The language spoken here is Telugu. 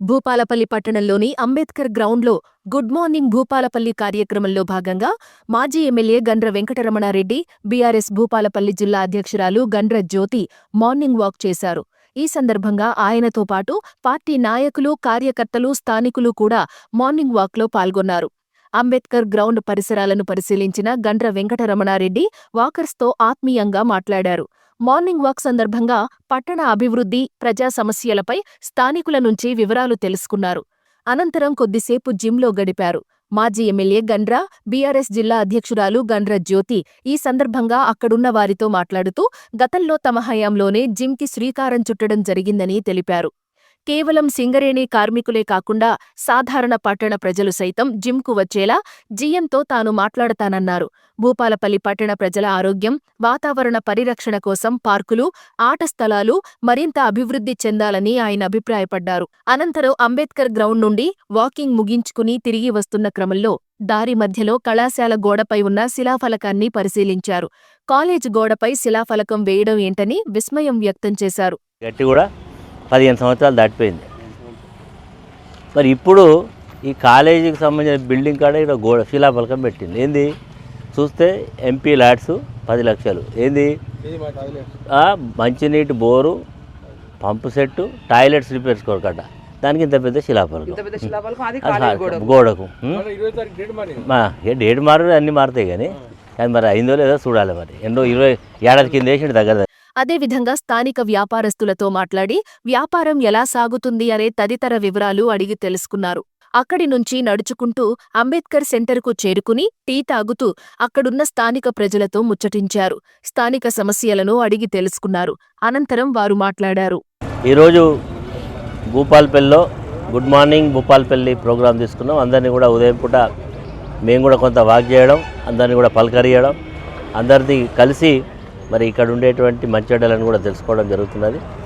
భూపాలపల్లి పట్టణంలోని అంబేద్కర్ గ్రౌండ్లో గుడ్ మార్నింగ్ భూపాలపల్లి కార్యక్రమంలో భాగంగా మాజీ ఎమ్మెల్యే గండ్ర వెంకటరమణారెడ్డి బీఆర్ఎస్ భూపాలపల్లి జిల్లా అధ్యక్షురాలు గండ్ర జ్యోతి మార్నింగ్ వాక్ చేశారు. ఈ సందర్భంగా ఆయనతో పాటు పార్టీ నాయకులు కార్యకర్తలు స్థానికులు కూడా మార్నింగ్ వాక్లో పాల్గొన్నారు. అంబేద్కర్ గ్రౌండ్ పరిసరాలను పరిశీలించిన గండ్ర వెంకటరమణారెడ్డి వాకర్స్తో ఆత్మీయంగా మాట్లాడారు. మార్నింగ్ వాక్ సందర్భంగా పట్టణ అభివృద్ధి ప్రజా సమస్యలపై స్థానికుల నుంచి వివరాలు తెలుసుకున్నారు. అనంతరం కొద్దిసేపు జిమ్లో గడిపారు. మాజీ ఎమ్మెల్యే గండ్ర బీఆర్ఎస్ జిల్లా అధ్యక్షురాలు గండ్ర జ్యోతి ఈ సందర్భంగా అక్కడున్న వారితో మాట్లాడుతూ గతంలో తమ హయాంలోనే జిమ్కి శ్రీకారం చుట్టడం జరిగిందని తెలిపారు. కేవలం సింగరేణి కార్మికులే కాకుండా సాధారణ పట్టణ ప్రజలు సైతం జిమ్కు వచ్చేలా జీఎంతో తాను మాట్లాడతానన్నారు. భూపాలపల్లి పట్టణ ప్రజల ఆరోగ్యం వాతావరణ పరిరక్షణ కోసం పార్కులు ఆట స్థలాలు మరింత అభివృద్ధి చెందాలని ఆయన అభిప్రాయపడ్డారు. అనంతరం అంబేద్కర్ గ్రౌండ్ నుండి వాకింగ్ ముగించుకుని తిరిగి వస్తున్న క్రమంలో దారి మధ్యలో కళాశాల గోడపై ఉన్న శిలాఫలకాన్ని పరిశీలించారు. కాలేజ్ గోడపై శిలాఫలకం వేయడం ఏంటని విస్మయం వ్యక్తం చేశారు. గట్టి కూడా? పదిహేను సంవత్సరాలు దాటిపోయింది. మరి ఇప్పుడు ఈ కాలేజీకి సంబంధించిన బిల్డింగ్ కాడ ఇక్కడ గోడ శిలాఫలకం పెట్టింది. ఏంది? చూస్తే ఎంపీ ల్యాడ్స్ పది లక్షలు. ఏంది? ఆ, మంచినీటి bore pump set toilets repairs కొరకట దానికి ఇంత పెద్ద శిలాఫలకం. గోడకు. డేట్ మారు? అన్నీ మారుతాయి కానీ. కానీ మరి అయిందో లేదో చూడాలి మరి. ఎన్నో ఇరవై ఏడాది కింద వేసిండు దగ్గర. అదేవిధంగా స్థానిక వ్యాపారస్తులతో మాట్లాడి వ్యాపారం ఎలా సాగుతుంది అనే తదితర వివరాలు అడిగి తెలుసుకున్నారు. అక్కడి నుంచి నడుచుకుంటూ అంబేద్కర్ సెంటర్కు చేరుకుని టీ తాగుతూ అక్కడున్న స్థానిక ప్రజలతో ముచ్చటించారు. స్థానిక సమస్యలను అడిగి తెలుసుకున్నారు. అనంతరం వారు మాట్లాడారు. ఈరోజు భూపాల్పల్లిలో గుడ్ మార్నింగ్ భూపాల్పల్లి ప్రోగ్రాం తీసుకున్నాం. అందరినీ కూడా ఉదయం పూట మేము కూడా కొంత వాక్ చేయడం అందరినీ కూడా పలకరియడం అందరిది కలిసి మరి ఇక్కడ ఉండేటువంటి మంచెడ్డలను కూడా తెలుసుకోవడం జరుగుతున్నది.